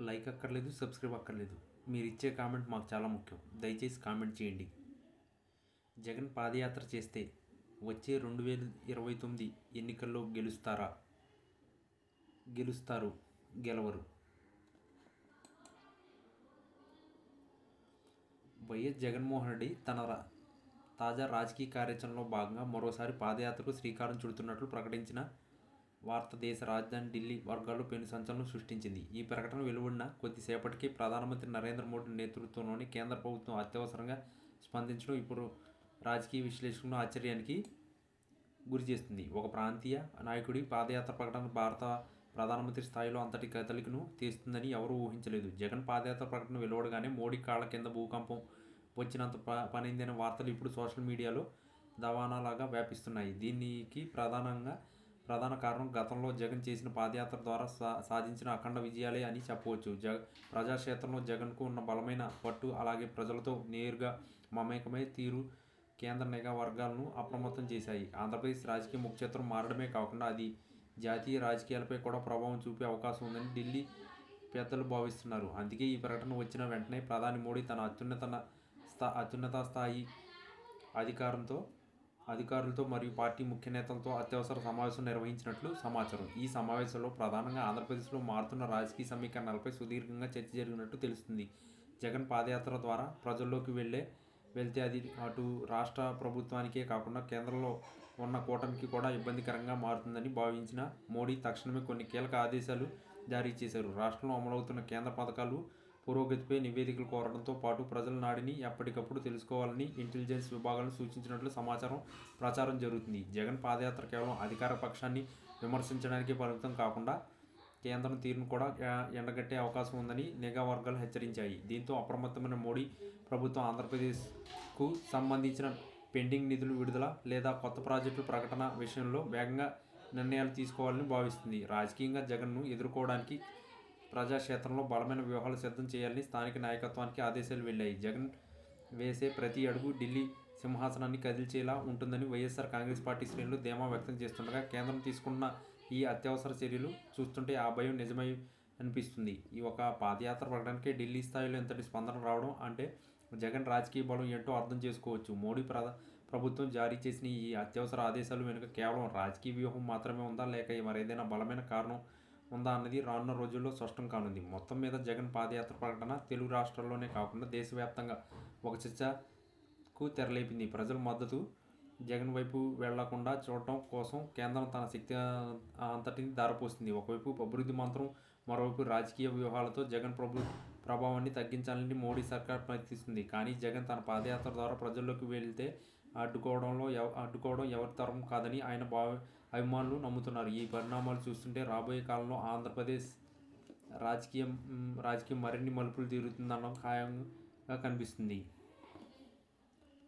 Like అక్కర్లేదు subscribe అక్కర్లేదు. మీరు ఇచ్చే కామెంట్ మాకు చాలా ముఖ్యం. దయచేసి కామెంట్ చేయండి. జగన్ పాదయాత్ర చేస్తే వచ్చే రెండు వేల ఇరవై తొమ్మిది ఎన్నికల్లో గెలుస్తారా? గెలుస్తారు గెలవరు. వైఎస్ జగన్మోహన్ రెడ్డి తన తాజా రాజకీయ కార్యాచరణలో భాగంగా మరోసారి పాదయాత్రకు శ్రీకారం చుడుతున్నట్లు ప్రకటించిన వార్త దేశ రాజధాని ఢిల్లీ వర్గాల్లో పెను సంచలనం సృష్టించింది. ఈ ప్రకటన వెలువడిన కొద్దిసేపటికి ప్రధానమంత్రి నరేంద్ర మోడీ నేతృత్వంలోని కేంద్ర ప్రభుత్వం అత్యవసరంగా స్పందించడం ఇప్పుడు రాజకీయ విశ్లేషకులను ఆశ్చర్యానికి గురి చేస్తుంది. ఒక ప్రాంతీయ నాయకుడి పాదయాత్ర ప్రకటన భారత ప్రధానమంత్రి స్థాయిలో అంతటి కదలికను తీస్తుందని ఎవరూ ఊహించలేదు. జగన్ పాదయాత్ర ప్రకటన వెలువడగానే మోడీ కాళ్ళ కింద భూకంపం వచ్చినంత ప పనిందనే వార్తలు ఇప్పుడు సోషల్ మీడియాలో దవాణాలాగా వ్యాపిస్తున్నాయి. దీనికి ప్రధానంగా ప్రధాన కారణం గతంలో జగన్ చేసిన పాదయాత్ర ద్వారా సా సాధించిన అఖండ విజయాలే అని చెప్పవచ్చు. జగ ప్రజాక్షేత్రంలో జగన్కు ఉన్న బలమైన పట్టు అలాగే ప్రజలతో నేరుగా మమేకమై తీరు కేంద్ర నిఘా వర్గాలను అప్రమత్తం చేశాయి. ఆంధ్రప్రదేశ్ రాజకీయ ముఖ్యత్వం మారడమే కాకుండా అది జాతీయ రాజకీయాలపై కూడా ప్రభావం చూపే అవకాశం ఉందని ఢిల్లీ పెద్దలు భావిస్తున్నారు. అందుకే ఈ ప్రకటన వచ్చిన వెంటనే ప్రధాని మోడీ తన అత్యున్నత స్థా అత్యున్నత స్థాయి అధికారంతో అధికారులతో మరియు పార్టీ ముఖ్య నేతలతో అత్యవసర సమావేశం నిర్వహించినట్లు సమాచారం. ఈ సమావేశంలో ప్రధానంగా ఆంధ్రప్రదేశ్లో మారుతున్న రాజకీయ సమీకరణలపై సుదీర్ఘంగా చర్చ జరిగినట్టు తెలుస్తుంది. జగన్ పాదయాత్ర ద్వారా ప్రజల్లోకి వెళ్ళే వెళ్తే అది అటు రాష్ట్ర ప్రభుత్వానికే కాకుండా కేంద్రంలో ఉన్న కూటమికి కూడా ఇబ్బందికరంగా మారుతుందని భావించిన మోడీ తక్షణమే కొన్ని కీలక ఆదేశాలు జారీ చేశారు. రాష్ట్రంలో అమలవుతున్న కేంద్ర పథకాలు పురోగతిపై నివేదికలు కోరడంతో పాటు ప్రజల నాడిని ఎప్పటికప్పుడు తెలుసుకోవాలని ఇంటెలిజెన్స్ విభాగాలను సూచించినట్లు సమాచారం ప్రచారం జరుగుతుంది. జగన్ పాదయాత్ర కేవలం అధికార పక్షాన్ని విమర్శించడానికి పరిమితం కాకుండా కేంద్రం తీరును కూడా ఎండగట్టే అవకాశం ఉందని నిఘా వర్గాలు హెచ్చరించాయి. దీంతో అప్రమత్తమైన మోడీ ప్రభుత్వం ఆంధ్రప్రదేశ్కు సంబంధించిన పెండింగ్ నిధులు విడుదల లేదా కొత్త ప్రాజెక్టుల ప్రకటన విషయంలో వేగంగా నిర్ణయాలు తీసుకోవాలని భావిస్తుంది. రాజకీయంగా జగన్ను ఎదుర్కోవడానికి ప్రజాక్షేత్రంలో బలమైన వ్యూహాలు సిద్ధం చేయాలని స్థానిక నాయకత్వానికి ఆదేశాలు వెళ్ళాయి. జగన్ వేసే ప్రతి అడుగు ఢిల్లీ సింహాసనాన్ని కదిల్చేలా ఉంటుందని వైఎస్ఆర్ కాంగ్రెస్ పార్టీ శ్రేణులు ధీమా వ్యక్తం చేస్తుండగా కేంద్రం తీసుకున్న ఈ అత్యవసర చర్యలు చూస్తుంటే ఆ భయం నిజమై అనిపిస్తుంది. ఈ ఒక పాదయాత్ర ప్రకటనకే ఢిల్లీ స్థాయిలో ఇంతటి స్పందన రావడం అంటే జగన్ రాజకీయ బలం ఏంటో అర్థం చేసుకోవచ్చు. మోడీ ప్రధా ప్రభుత్వం జారీ చేసిన ఈ అత్యవసర ఆదేశాలు వెనుక కేవలం రాజకీయ వ్యూహం మాత్రమే ఉందా లేక మరేదైనా బలమైన కారణం ఉందా అన్నది రానున్న రోజుల్లో స్పష్టం కానుంది. మొత్తం మీద జగన్ పాదయాత్ర ప్రకటన తెలుగు రాష్ట్రాల్లోనే కాకుండా దేశవ్యాప్తంగా ఒక చర్చకు తెరలేపింది. ప్రజల మద్దతు జగన్ వైపు వెళ్ళకుండా చూడటం కోసం కేంద్రం తన శక్తి అంతటిని దారపోస్తుంది ఒకవైపు అభివృద్ధి మంత్రం మరోవైపు రాజకీయ వ్యూహాలతో జగన్ ప్రభు ప్రభావాన్ని తగ్గించాలని మోడీ సర్కార్ ప్రయత్నిస్తుంది. కానీ జగన్ తన పాదయాత్ర ద్వారా ప్రజల్లోకి వెళ్తే అడ్డుకోవడంలో ఎవ అడ్డుకోవడం ఎవరి తరం కాదని ఆయన భావ అభిమానులు నమ్ముతున్నారు. ఈ పరిణామాలు చూస్తుంటే రాబోయే కాలంలో ఆంధ్రప్రదేశ్ రాజకీయం రాజకీయం మరిన్ని మలుపులు తీరుతుందన్న ఖాయంగా కనిపిస్తుంది.